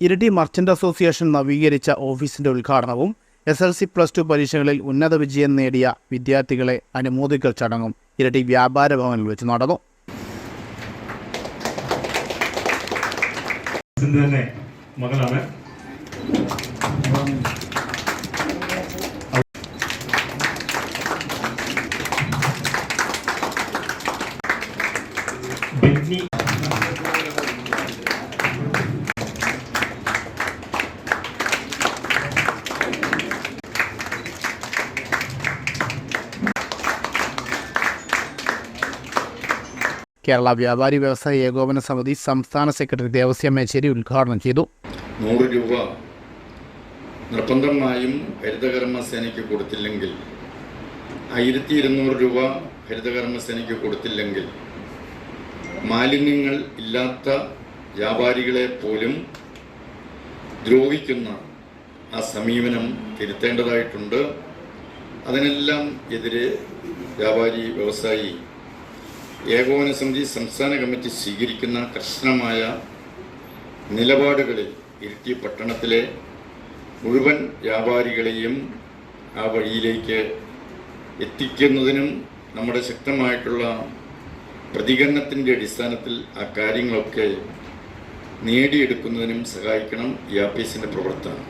Iritty merchant association നവീകരിച്ച ഓഫീസിന്റെ ഉദ്ഘാടനവും S L C plus two പരീക്ഷകളിൽ ഉന്നത വിജയം നേടിയ വിദ്യാർത്ഥികളെ അനുമോദിക്കൽ ചടങ്ങും ഇരട്ടി വ്യാപാര ഭവനിൽ വെച്ച് നടന്നു. മകളാണ്. കേരള വ്യാപാരി വ്യവസായ ഏകോപന സമിതി സംസ്ഥാന സെക്രട്ടറി ദേവസ്യം മേച്ചേരി ഉദ്ഘാടനം ചെയ്തു. നൂറ് രൂപ നിർബന്ധമായും ഹരിതകർമ്മ സേനയ്ക്ക് കൊടുത്തില്ലെങ്കിൽ ആയിരത്തി ഇരുന്നൂറ് രൂപ ഹരിതകർമ്മ സേനയ്ക്ക് കൊടുത്തില്ലെങ്കിൽ മാലിന്യങ്ങൾ ഇല്ലാത്ത വ്യാപാരികളെ പോലും ദ്രോഹിക്കുന്ന ആ സമീപനം തിരുത്തേണ്ടതായിട്ടുണ്ട്. അതിനെല്ലാം എതിരെ വ്യാപാരി വ്യവസായി ഏകോപന സമിതി സംസ്ഥാന കമ്മിറ്റി സ്വീകരിക്കുന്ന കർശനമായ നിലപാടുകളിൽ ഇരിട്ടി പട്ടണത്തിലെ മുഴുവൻ വ്യാപാരികളെയും ആ വഴിയിലേക്ക് എത്തിക്കുന്നതിനും നമ്മുടെ ശക്തമായിട്ടുള്ള പ്രതികരണത്തിന്റെ അടിസ്ഥാനത്തിൽ ആ കാര്യങ്ങളൊക്കെ നേടിയെടുക്കുന്നതിനും സഹായിക്കണം ഈ ആപ്പീസിന്റെ പ്രവർത്തനം.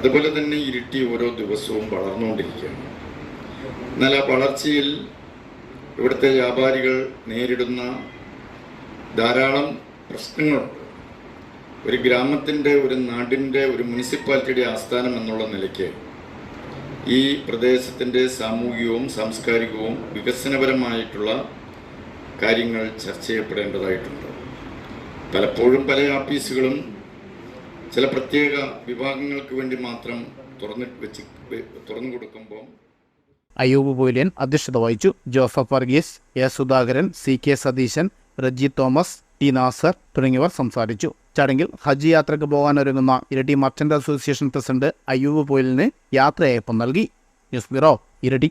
അതുപോലെ തന്നെ ഇരിട്ടി ഓരോ ദിവസവും വളർന്നുകൊണ്ടിരിക്കുകയാണ്. എന്നാൽ ആ വളർച്ചയിൽ ഇവിടുത്തെ വ്യാപാരികൾ നേരിടുന്ന ധാരാളം പ്രശ്നങ്ങളുണ്ട്. ഒരു ഗ്രാമത്തിന്റെ ഒരു നാടിന്റെ ഒരു മുനിസിപ്പാലിറ്റിയുടെ ആസ്ഥാനം എന്നുള്ള നിലയ്ക്ക് ഈ പ്രദേശത്തിന്റെ സാമൂഹികവും സാംസ്കാരികവും വികസനപരമായിട്ടുള്ള കാര്യങ്ങൾ ചർച്ച ചെയ്യപ്പെടേണ്ടതായിട്ടുണ്ട്. പലപ്പോഴും പല ആഫീസുകളും ചില പ്രത്യേക വിഭാഗങ്ങൾക്ക് വേണ്ടി മാത്രം തുറന്നിട്ട് വെച്ച് തുറന്നു കൊടുക്കുമ്പോൾ അയ്യൂബ് പൊയിലിയൻ അധ്യക്ഷത വഹിച്ചു. Joseph Varghese A Sudhakaran C K Satheesan Reji Thomas T Nasar തുടങ്ങിയവർ സംസാരിച്ചു. ചടങ്ങിൽ ഹജ്ജ് യാത്രയ്ക്ക് പോകാനൊരുങ്ങുന്ന Iritty merchant association president Ayyub പൊയിലിന് യാത്രയയപ്പം നൽകി. ന്യൂസ് ബ്യൂറോ ഇരട്ടി.